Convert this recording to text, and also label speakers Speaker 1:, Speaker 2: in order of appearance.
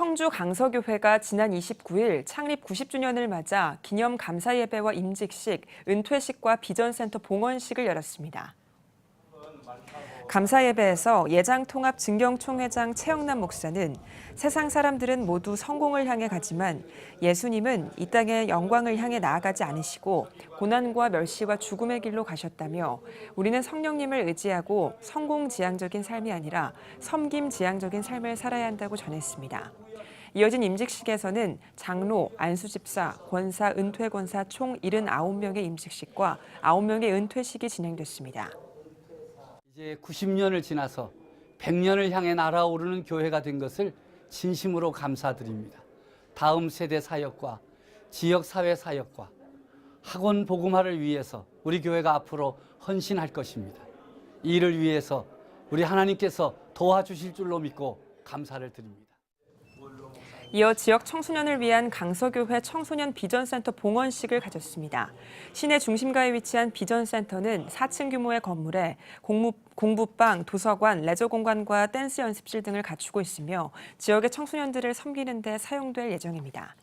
Speaker 1: 청주 강서교회가 지난 29일 창립 90주년을 맞아 기념 감사 예배와 임직식, 은퇴식과 비전센터 봉헌식을 열었습니다. 감사 예배에서 예장 통합 증경 총회장 최영남 목사는 세상 사람들은 모두 성공을 향해 가지만 예수님은 이 땅의 영광을 향해 나아가지 않으시고 고난과 멸시와 죽음의 길로 가셨다며 우리는 성령님을 의지하고 성공 지향적인 삶이 아니라 섬김 지향적인 삶을 살아야 한다고 전했습니다. 이어진 임직식에서는 장로, 안수집사, 권사, 은퇴권사 총 79명의 임직식과 9명의 은퇴식이 진행됐습니다.
Speaker 2: 이제 90년을 지나서 100년을 향해 날아오르는 교회가 된 것을 진심으로 감사드립니다. 다음 세대 사역과 지역 사회 사역과 학원 복음화를 위해서 우리 교회가 앞으로 헌신할 것입니다. 이 일을 위해서 우리 하나님께서 도와주실 줄로 믿고 감사를 드립니다.
Speaker 1: 이어 지역 청소년을 위한 강서교회 청소년 비전센터 봉헌식을 가졌습니다. 시내 중심가에 위치한 비전센터는 4층 규모의 건물에 공무, 공부방, 도서관, 레저 공간과 댄스 연습실 등을 갖추고 있으며 지역의 청소년들을 섬기는 데 사용될 예정입니다.